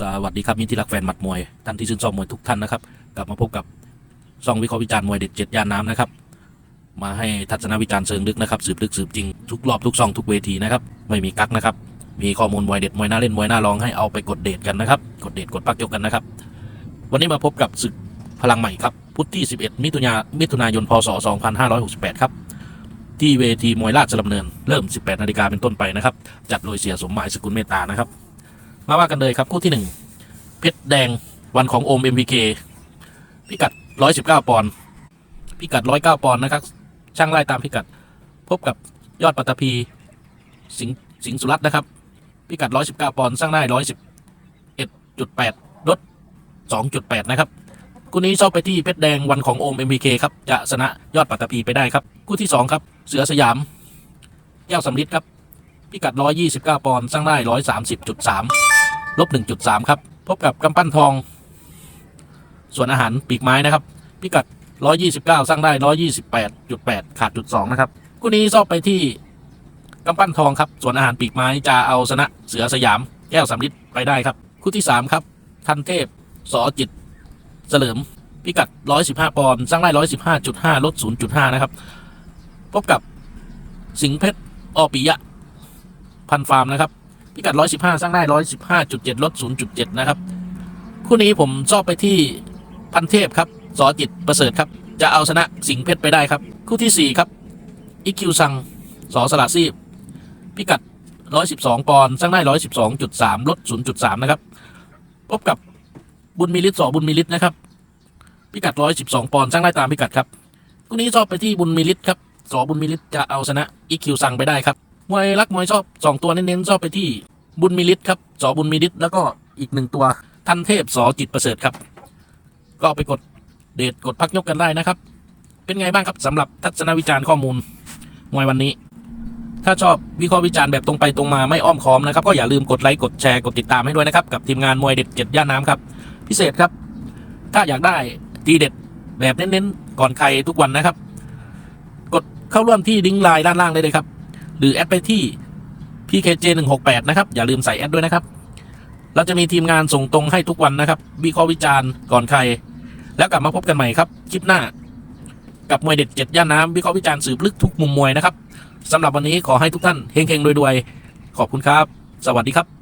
สวัสดีครับมิตรที่รักแฟนหมัดมวยท่านที่ชื่นชอบมวยทุกท่านนะครับ กลับมาพบกับช่องวิเคราะห์วิจารณ์มวยเด็ดเจ็ดย่านน้ำนะครับ มาให้ทัศนวิจารณ์เชิงลึกนะครับ สืบลึกสืบจริงทุกรอบทุกช่องทุกเวทีนะครับ ไม่มีกักนะครับ มีข้อมูลมวยเด็ดมวยน่าเล่นมวยน่าลองให้เอาไปกดเดทกันนะครับ กดเดทกดปักยกกันนะครับ วันนี้มาพบกับศึกพลังใหม่ครับพุธที่ 11 มิถุนายมิถุนายนพศ 2568 ครับ ที่เวทีมวยราชดำเนินเริ่ม 18นาฬิกาเป็นต้นไปนะครับ จัดโดยเสียสมหมายสกุลเมตตานะครับ มาว่ากันเลยครับคู่ที่หนึ่งเพชรแดงวันของโอม MPK พิกัด 119 ปอนด์พิกัด 109 ปอนด์นะครับ ช่างไล่ตามพิกัด พบกับยอดปัตตภีสิงสิงสุรัตน์นะครับ พิกัด 119 ปอนด์สร้างได้ 111.8 ลด 2.8 นะครับคู่นี้ชอบไปที่เพชรแดงวันของโอม MPK ครับ จะชนะยอดปัตตภีไปได้ครับคู่ที่ 2 ครับ เสือสยามแก้วสำลิดครับ พิกัด 129 ปอนด์สร้างได้ 130.3 ลบ 1.3 ครับ พบกับกำปั้นทอง ส่วนอาหารปีกไม้นะครับ พิกัด 129 สร้างได้ 128.8 ขาดจุด2นะครับคู่นี้ซอบไปที่กำปั้นทองครับ ส่วนอาหารปีกไม้จะเอาชนะเสือสยาม แก้วสำลิดไปได้ครับ คู่ที่ 3 ครับทันเทพสอจิตเสลิม พิกัด 115 ปอนด์สร้างได้ 115.5 ลด 0.5 นะครับ พบกับสิงเพชรอปิยะ พันฟาร์มนะครับ พิกัด 115 สร้างได้ 115.7 ลด 0.7 นะครับ คู่นี้ผมชอบไปที่พันเทพครับสอจิตประเสริฐครับ จะเอาชนะสิงเพชรไปได้ครับ คู่ที่ 4 ครับอิคิวซังสอสละซีบพิกัด 112 ปอนด์สร้างได้ 112.3 ลด 0.3 นะครับ พบกับบุญมีฤทธิ์สอบุญมีฤทธิ์นะครับพิกัด 112 ปอนด์สร้างได้ตามพิกัดครับคู่นี้ชอบไปที่บุญมีฤทธิ์ครับสอบุญมีฤทธิ์จะเอาชนะอิคิวซังไปได้ครับ มวยรักมวยชอบสองตัวเน้นๆชอบไปที่บุญมีฤทธิ์ครับสอบุญมีฤทธิ์แล้วก็อีกหนึ่งตัวทันเทพสอจิตประเสริฐครับ ก็ไปกดเดทกดพักยกกันได้นะครับ เป็นไงบ้างครับสำหรับทัศนวิจารณ์ข้อมูลมวยวันนี้ ถ้าชอบวิเคราะห์วิจารณ์แบบตรงไปตรงมาไม่อ้อมค้อมนะครับ ก็อย่าลืมกดไลค์กดแชร์กดติดตามให้ด้วยนะครับ กับทีมงานมวยเด็ดเจ็ดย่านน้ำครับ พิเศษครับ ถ้าอยากได้ทีเด็ดแบบเน้นๆก่อนใครทุกวันนะครับ กดเข้าร่วมที่ลิงไลน์ด้านล่างได้เลยครับ หรือแอดไปที่ PKJ 1 6 8 นะครับ อย่าลืมใส่แอดด้วยนะครับ เราจะมีทีมงานส่งตรงให้ทุกวันนะครับวิเคราะห์วิจารณ์ก่อนใคร แล้วกลับมาพบกันใหม่ครับ คลิปหน้า กับมวยเด็ดเจ็ดย่านน้ำวิเคราะห์วิจารณ์สืบลึกทุกมุมมวยนะครับสำหรับวันนี้ขอให้ทุกท่านเฮงๆรวยๆขอบคุณครับ สวัสดีครับ